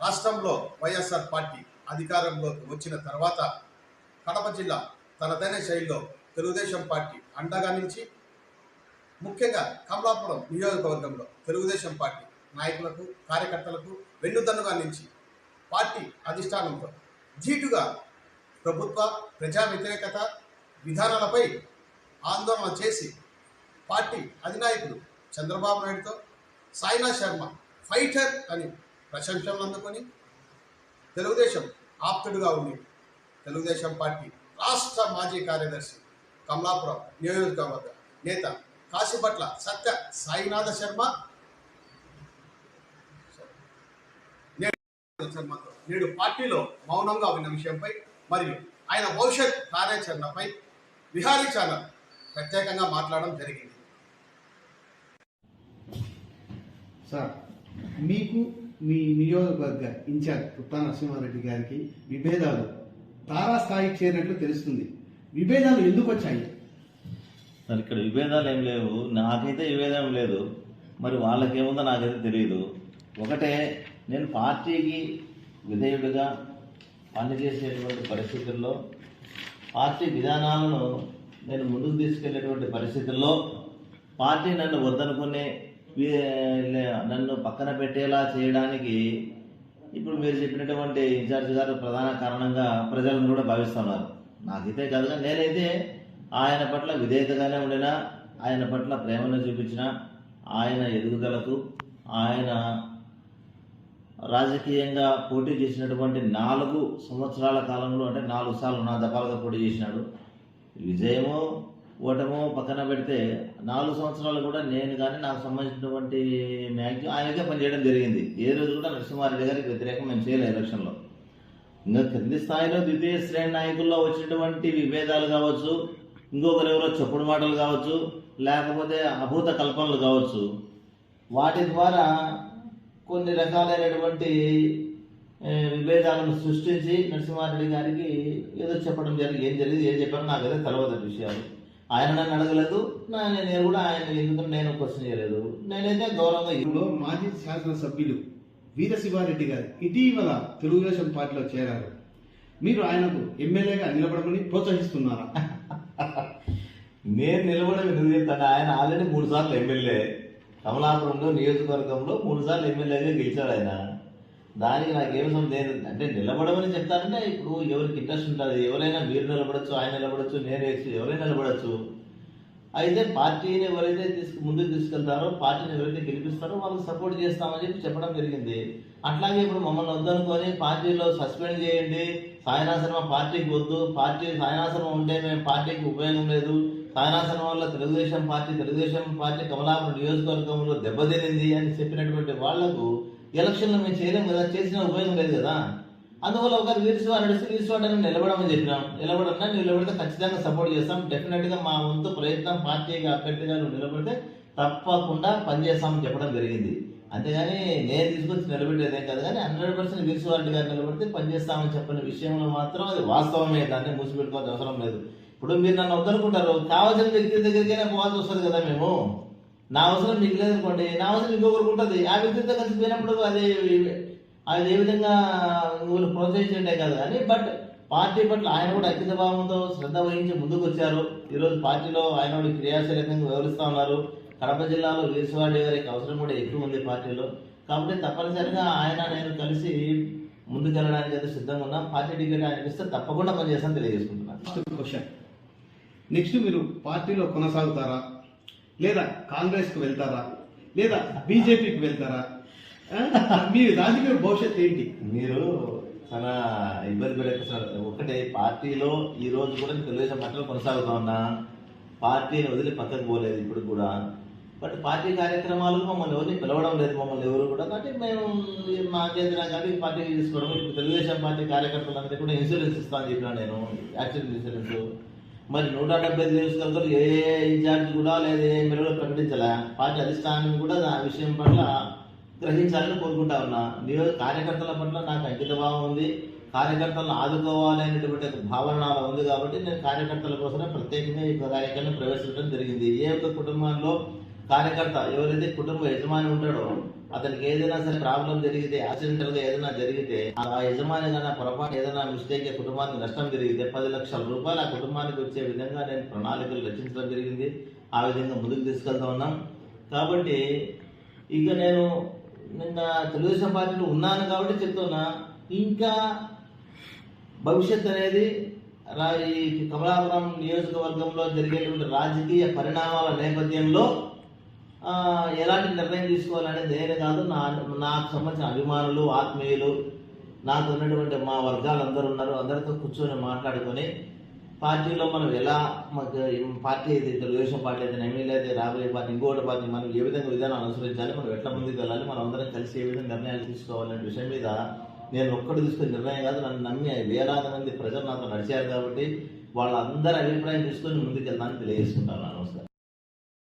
రాష్ట్రంలో వైఎస్ఆర్ పార్టీ అధికారంలోకి వచ్చిన తర్వాత కడప జిల్లా తనదైన శైలిలో తెలుగుదేశం పార్టీ అండగా నుంచి ముఖ్యంగా కమలాపురం నియోజకవర్గంలో తెలుగుదేశం పార్టీ నాయకులకు కార్యకర్తలకు వెన్నుదన్నుగా నుంచి పార్టీ అధిష్టానంతో ధీటుగా ప్రభుత్వ ప్రజా వ్యతిరేకత విధానాలపై ఆందోళన చేసి పార్టీ అధినాయకుడు చంద్రబాబు నాయుడుతో సాయినా శర్మ ఫైటర్ అని ప్రశంసలు అందుకొని తెలుగుదేశం ఆప్తుడుగా ఉండి తెలుగుదేశం పార్టీ రాష్ట్ర మాజీ కార్యదర్శి కమలాపురం నియోజకవర్గ నేత కాశీపట్ల సత్య సాయినాథ శర్మ. శర్మతో నేడు పార్టీలో మౌనంగా ఉన్న విషయంపై మరియు ఆయన భవిష్యత్ కార్యాచరణపై విహారీ ఛానల్ ప్రత్యేకంగా మాట్లాడడం జరిగింది. సార్ మీకు మీ నియోజకవర్గ ఇన్ఛార్జ్ పుట్టా నరసింహారెడ్డి గారికి విభేదాలు తారాస్థాయికి చేరినట్లు తెలుస్తుంది. విభేదాలు ఎందుకు వచ్చాయి సార్ ఇక్కడ విభేదాలు ఏం లేవు. నాకైతే విభేదం లేదు. మరి వాళ్ళకేముందో నాకైతే తెలియదు ఒకటే నేను పార్టీకి విధేయుడిగా పనిచేసేటువంటి పరిస్థితుల్లో పార్టీ విధానాలను నేను ముందుకు తీసుకెళ్ళేటువంటి పరిస్థితుల్లో పార్టీ నన్ను వద్దనుకునే నన్ను పక్కన పెట్టేలా చేయడానికి ఇప్పుడు మీరు చెప్పినటువంటి ఇన్ఛార్జ్ గారు ప్రధాన కారణంగా ప్రజలను కూడా భావిస్తున్నారు. నాకైతే కాదు కానీ నేనైతే ఆయన పట్ల విధేయతగానే ఉండినా ఆయన పట్ల ప్రేమను చూపించిన ఆయన ఎదుగుదలకు ఆయన రాజకీయంగా పోటీ చేసినటువంటి నాలుగు సంవత్సరాల కాలంలో అంటే నాలుగు సార్లు నా దఫాలుగా పోటీ చేసినాడు. విజయమో ఓటమో పక్కన పెడితే నాలుగు సంవత్సరాలు కూడా నేను కానీ నాకు సంబంధించినటువంటి మ్యాక్సిమం ఆయనకే పనిచేయడం జరిగింది. ఏ రోజు కూడా నరసింహారెడ్డి గారికి వ్యతిరేకం మేము చేయలేదు ఎలక్షన్లో ఇంకా క్రింది స్థాయిలో ద్వితీయ శ్రేణి నాయకుల్లో వచ్చినటువంటి విభేదాలు కావచ్చు ఇంకొకరు ఎవరో చెప్పుడు మాటలు కావచ్చు లేకపోతే అభూత కల్పనలు కావచ్చు. వాటి ద్వారా కొన్ని రకాలైనటువంటి విభేదాలను సృష్టించి నరసింహారెడ్డి గారికి ఏదో చెప్పడం జరిగింది ఏం జరిగింది ఏం చెప్పారో నాకు ఏదో తెలియదు విషయాలు. ఆయన నన్ను అడగలేదు నేను కూడా ఆయన ఎందుకు నేను క్వశ్చన్ చేయలేదు. నేనైతే గౌరవంగా ఇప్పుడు మాజీ శాసనసభ్యులు వీర శివారెడ్డి గారు ఇటీవల తెలుగుదేశం పార్టీలో చేరారు. మీరు ఆయనకు ఎమ్మెల్యేగా నిలబడమని ప్రోత్సహిస్తున్నారా? నేను నిలబడి చెప్తాను ఆయన ఆల్రెడీ మూడు సార్లు ఎమ్మెల్యే. కమలాపురంలో నియోజకవర్గంలో మూడు సార్లు ఎమ్మెల్యేగా గెలిచాడు ఆయన. దానికి నాకు ఏమి సందేహం అంటే నిలబడమని చెప్తానంటే ఇప్పుడు ఎవరికి ఇంట్రెస్ట్ ఉంటుంది ఎవరైనా మీరు నిలబడచ్చు ఆయన నిలబడచ్చు నేను వేసి ఎవరైనా నిలబడచ్చు. అయితే పార్టీని ఎవరైతే తీసుకు ముందుకు తీసుకెళ్తారో పార్టీని ఎవరైతే గెలిపిస్తారో వాళ్ళకి సపోర్ట్ చేస్తామని చెప్పి చెప్పడం జరిగింది. అట్లాగే ఇప్పుడు మమ్మల్ని వద్దనుకొని పార్టీలో సస్పెండ్ చేయండి. సాయనాశ్రమ పార్టీకి వద్దు. పార్టీ సాయనాశ్రమం ఉంటే మేము పార్టీకి ఉపయోగం లేదు. సాయనాశ్రమం వల్ల తెలుగుదేశం పార్టీ తెలుగుదేశం పార్టీ కమలాపురం నియోజకవర్గంలో దెబ్బతినింది అని చెప్పినటువంటి వాళ్ళకు ఎలక్షన్లో మేము చేయలేం కదా చేసిన ఉపయోగం లేదు కదా. అందువల్ల ఒకరు వీరిశ్వాడు నడిస్తే వీరిశ్వాడని నిలబడమని చెప్పినాం. నిలబడన్నా నిలబడితే ఖచ్చితంగా సపోర్ట్ చేస్తాం. డెఫినెట్గా మా వంతు ప్రయత్నం పార్టీగా అభ్యర్థిగా నువ్వు నిలబడితే తప్పకుండా పనిచేస్తామని చెప్పడం జరిగింది. అంతేగాని నేను తీసుకొచ్చి నిలబెట్టేదేం కాదు కానీ హండ్రెడ్ పర్సెంట్ వీరిసివారెడ్డి గారు నిలబడితే పనిచేస్తామని చెప్పిన విషయంలో మాత్రం అది వాస్తవమే. దాన్ని మూసిపెట్టుకోవాల్సిన అవసరం లేదు. ఇప్పుడు మీరు నన్ను వద్దనుకుంటారు. కావాల్సిన వ్యక్తి దగ్గరికైనా పోవాల్సి వస్తుంది కదా మేము. నా అవసరం మీకు లేదనుకోండి నా అవసరం ఇంకొకరికి ఉంటుంది? ఆ వ్యక్తితో కలిసి పోయినప్పుడు అది అది ఏ విధంగా నువ్వు ప్రోత్సహించే కదా కానీ బట్ పార్టీ పట్ల ఆయన కూడా అత్యంత భావంతో శ్రద్ధ వహించి ముందుకు వచ్చారు ఈరోజు పార్టీలో ఆయన కూడా క్రియాశీలకంగా వివరిస్తూ ఉన్నారు. కడప జిల్లాలో వీరశివారెడ్డి గారికి అవసరం కూడా ఎక్కువ ఉంది పార్టీలో. కాబట్టి తప్పనిసరిగా ఆయన నేను కలిసి ముందుకెళ్ళడానికి అయితే సిద్ధంగా ఉన్నా. పార్టీ టికెట్ ఆయన ఇస్తే తప్పకుండా పనిచేస్తాను తెలియజేసుకుంటున్నాను. నెక్స్ట్ క్వశ్చన్ నెక్స్ట్ మీరు పార్టీలో కొనసాగుతారా? లేదా కాంగ్రెస్కి వెళ్తారా? లేదా బీజేపీకి వెళ్తారా? మీ రాజకీయ భవిష్యత్తు ఏంటి? మీరు చాలా ఇబ్బంది పడేస్తున్నారు ఒకటే పార్టీలో ఈ రోజు కూడా నేను తెలుగుదేశం పార్టీలో కొనసాగుతా ఉన్నా పార్టీని వదిలి పక్కకు పోలేదు ఇప్పుడు కూడా. బట్ పార్టీ కార్యక్రమాలకు మమ్మల్ని ఎవరిని పిలవడం లేదు మమ్మల్ని ఎవరు కూడా. కాబట్టి మేము మా కేంద్రం కానీ పార్టీ తీసుకోవడం ఇప్పుడు తెలుగుదేశం పార్టీ కార్యకర్తలందరికీ కూడా ఇన్సూరెన్స్ ఇస్తాను చెప్పినా నేను. Accident insurance. మరి నూట డెబ్బై ఐదు నియోజకవర్గాలు ఏ ఇన్ఛార్జ్ కూడా లేదా ఏ ఎమ్మెల్యేలో ప్రకటించలే పార్టీ అధిష్టానం కూడా ఆ విషయం పట్ల గ్రహించాలని కోరుకుంటా ఉన్నా. నియోజక కార్యకర్తల పట్ల నాకు అంకిత భావం ఉంది. కార్యకర్తలను ఆదుకోవాలి అనేటువంటి భావన నాలో ఉంది కాబట్టి నేను కార్యకర్తల కోసమే ప్రత్యేకంగా ఈ కార్యక్రమం ప్రవేశించడం జరిగింది. ఏ ఒక్క కుటుంబంలో కార్యకర్త ఎవరైతే కుటుంబ యజమాని ఉంటాడో అతనికి ఏదైనా సరే ప్రాబ్లం జరిగితే యాక్సిడెంటల్గా ఏదైనా జరిగితే ఆ యజమాని కన్నా పొరపాటు ఏదైనా మిస్టేక్ కుటుంబానికి నష్టం జరిగితే పది లక్షల రూపాయలు ఆ కుటుంబానికి వచ్చే విధంగా నేను ప్రణాళికలు రచించడం జరిగింది. ఆ విధంగా ముందుకు తీసుకెళ్తా ఉన్నాం. కాబట్టి ఇక నేను నిన్న తెలుగుదేశం పార్టీలో ఉన్నాను కాబట్టి చెప్తున్నా ఇంకా భవిష్యత్ అనేది రా- ఈ కమలాపురం నియోజకవర్గంలో జరిగేటువంటి రాజకీయ పరిణామాల నేపథ్యంలో ఎలాంటి నిర్ణయం తీసుకోవాలనేది నేను కాదు నా నాకు సంబంధించిన అభిమానులు ఆత్మీయులు నాకు ఉన్నటువంటి మా వర్గాలు అందరూ ఉన్నారు. అందరితో కూర్చొని మాట్లాడుకొని పార్టీలో మనం ఎలా మాకు పార్టీ అయితే తెలుగుదేశం పార్టీ అయితే ఎమ్మెల్యే అయితే రాబోయే పార్టీ ఇంకోటి పార్టీ మనం ఏ విధంగా విధానం అనుసరించాలి మనం ఎట్లా ముందుకు వెళ్ళాలి మనం అందరం కలిసి ఏ విధంగా నిర్ణయాలు తీసుకోవాలనే విషయం మీద నేను ఒక్కటి తీసుకునే నిర్ణయం కాదు నన్ను నమ్మి వేలాది మంది ప్రజలు నాతో నడిచారు కాబట్టి వాళ్ళందరి అభిప్రాయం తీసుకొని ముందుకు వెళ్తానని తెలియజేసుకుంటాను. నమస్కారం.